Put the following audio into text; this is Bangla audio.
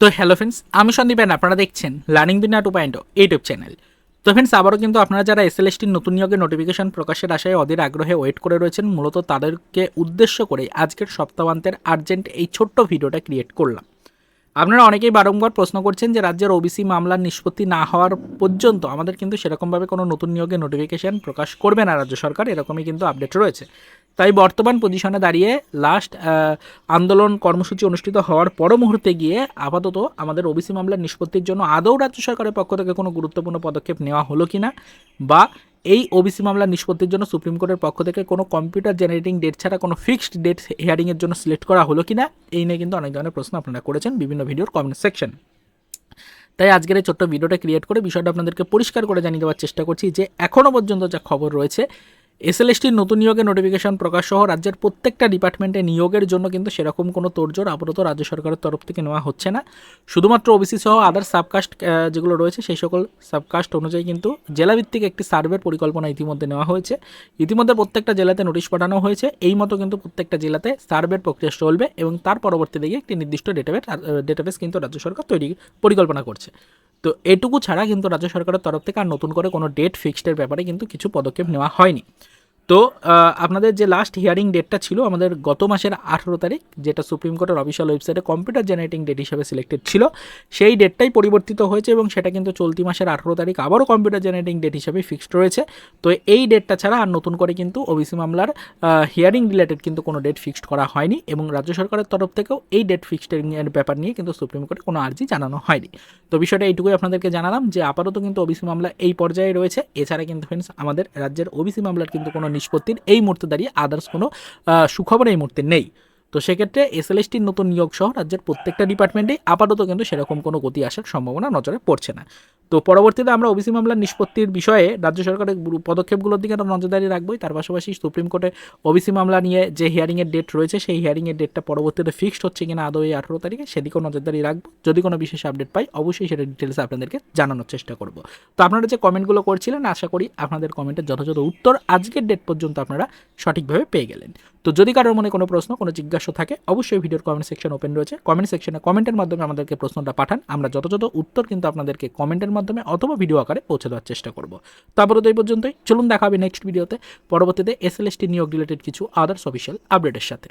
তো হ্যালো ফ্রেন্ডস আমি সন্দীপ and আপনারা দেখছেন learning Duniya two point YouTube channel তো ফ্রেন্ডস আবারও কিন্তু আপনারা যারা এস এসএলএসটির নতুন নিয়োগের নোটিফিকেশন প্রকাশের আশায় অধীর আগ্রহে ওয়েট করে রয়েছেন, মূলত তাদেরকে উদ্দেশ্য করে আজকের সপ্তাহান্তের আর্জেন্ট এই ছোট্ট ভিডিওটা ক্রিয়েট করলাম। আপনারা অনেকেই বারংবার প্রশ্ন করছেন যে রাজ্যের ওবিসি মামলার নিষ্পত্তি না হওয়ার পর্যন্ত আমাদের কিন্তু সেরকমভাবে কোনো নতুন নিয়োগের নোটিফিকেশন প্রকাশ করবে না রাজ্য সরকার, এরকমই কিন্তু আপডেট রয়েছে। তাই বর্তমান পজিশনে দাঁড়িয়ে লাস্ট আন্দোলন কর্মসূচি অনুষ্ঠিত হওয়ার পর মুহূর্তে গিয়ে আপাতত আমাদের ওবিসি মামলার নিষ্পত্তির জন্য আদৌ রাজ্য সরকারের পক্ষ থেকে কোনো গুরুত্বপূর্ণ পদক্ষেপ নেওয়া হলো কিনা বা এই ওবিসি মামলা নিষ্পত্তির জন্য সুপ্রিম কোর্টের পক্ষ থেকে কোনো কম্পিউটার জেনারেটিং ডেট ছাড়া কোনো ফিক্সড ডেট হিয়ারিংয়ের জন্য সিলেক্ট করা হলো কিনা, এই নিয়ে কিন্তু অনেক ধরনের প্রশ্ন আপনারা করেছেন বিভিন্ন ভিডিওর কমেন্ট সেকশন তাই আজকের এই ছোট্ট ভিডিওটা ক্রিয়েট করে বিষয়টা আপনাদেরকে পরিষ্কার করে জানিয়ে দেওয়ার চেষ্টা করছি যে এখনও পর্যন্ত যা খবর রয়েছে এসএলএসটির নতুন নিয়োগের নোটিফিকেশন প্রকাশ সহ রাজ্যের প্রত্যেকটা ডিপার্টমেন্টে নিয়োগের জন্য কিন্তু সেরকম কোনো তোড়জোড় আপাতত রাজ্য সরকারের তরফ থেকে নেওয়া হচ্ছে না। শুধুমাত্র ওবিসি সহ আদার সাবকাস্ট যেগুলো রয়েছে সেই সকল সাবকাস্ট অনুযায়ী কিন্তু জেলাভিত্তিক একটি সার্ভের পরিকল্পনা ইতিমধ্যে নেওয়া হয়েছে। ইতিমধ্যে প্রত্যেকটা জেলাতে নোটিশ পাঠানো হয়েছে। এই মতো কিন্তু প্রত্যেকটা জেলাতে সার্ভের প্রক্রিয়া চলবে এবং তার পরবর্তী দিকে একটি নির্দিষ্ট ডেটাবেস ডেটাবেস কিন্তু রাজ্য সরকার তৈরি পরিকল্পনা করছে। তো এটুকু ছাড়া কিন্তু রাজ্য সরকারের তরফ থেকে আর নতুন করে কোনো ডেট ফিক্সডের ব্যাপারে কিন্তু কিছু পদক্ষেপ নেওয়া হয়নি। তো আপনাদের যে লাস্ট হিয়ারিং ডেটটা ছিল, আমাদের গত মাসের আঠেরো তারিখ, যেটা সুপ্রিম কোর্টের অফিসিয়াল ওয়েবসাইটে কম্পিউটার জেনারেটিং ডেট হিসেবে সিলেক্টেড ছিল, সেই ডেটটাই পরিবর্তিত হয়েছে এবং সেটা কিন্তু চলতি মাসের আঠেরো তারিখ আবারও কম্পিউটার জেনারেটিং ডেট হিসেবে ফিক্সড রয়েছে। তো এই ডেটটা ছাড়া আর নতুন করে কিন্তু ওবিসি মামলার হিয়ারিং রিলেটেড কিন্তু কোনো ডেট ফিক্সড করা হয়নি এবং রাজ্য সরকারের তরফ থেকেও এই ডেট ফিক্সড এর ব্যাপার নিয়ে কিন্তু সুপ্রিম কোর্টে কোনো আর্জি জানানো হয়নি। তো বিষয়টা এইটুকুই আপনাদেরকে জানালাম যে আপাতত কিন্তু ওবিসি মামলা এই পর্যায়ে রয়েছে। এছাড়া কিন্তু ফ্রেন্ডস আমাদের রাজ্যের ওবিসি মামলার কিন্তু কোনো নিষ্পত্তির এই মুহূর্তে দাঁড়িয়ে আদার্স কোনো সুখবর এই মুহূর্তে নেই। তো সেক্ষেত্রে এসএলএসটির নতুন নিয়োগ সহ রাজ্যের প্রত্যেকটা ডিপার্টমেন্টেই আপাতত কিন্তু সেরকম কোনো গতি আসার সম্ভাবনা নজরে পড়ছে না। তো পরবর্তীতে আমরা ওবিসি মামলার নিষ্পত্তির বিষয়ে রাজ্য সরকারের পদক্ষেপগুলোর দিকে আমরা নজরদারি রাখবোই তার পাশাপাশি সুপ্রিম কোর্টে ওবিসি মামলা নিয়ে যে হিয়ারিংয়ের ডেট রয়েছে, সেই হিয়ারিংয়ের ডেটটা পরবর্তীতে ফিক্সড হচ্ছে কিনা আদৌ এই আঠেরো তারিখে, সেদিকেও নজরদারি রাখব। যদি কোনো বিশেষ আপডেট পাই, অবশ্যই সেটা ডিটেলসে আপনাদেরকে জানানোর চেষ্টা করব। তো আপনারা যে কমেন্টগুলো করছিলেন, আশা করি আপনাদের কমেন্টের যথাযথ উত্তর আজকের ডেট পর্যন্ত আপনারা সঠিকভাবে পেয়ে গেলেন। তো যদি কারোর মনে কোনো প্রশ্ন, কোনো জিজ্ঞাসা থাকে, অবশ্যই ভিডিওর কমেন্ট সেকশন ওপেন রয়েছে। কমেন্ট সেকশনে কমেন্টের মাধ্যমে আমাদেরকে প্রশ্নটা পাঠান। আমরা যত যত উত্তর কিন্তু আপনাদেরকে কমেন্টের মাধ্যমে অথবা ভিডিও আকারে পৌঁছে দেওয়ার চেষ্টা করব। তারপরে তো এই পর্যন্তই। চলুন দেখা হবে নেক্সট ভিডিওতে পরবর্তীতে এস এল এস টি নিয়োগ রিলেটেড কিছু আদার্স অফিসিয়াল আপডেটের সাথে।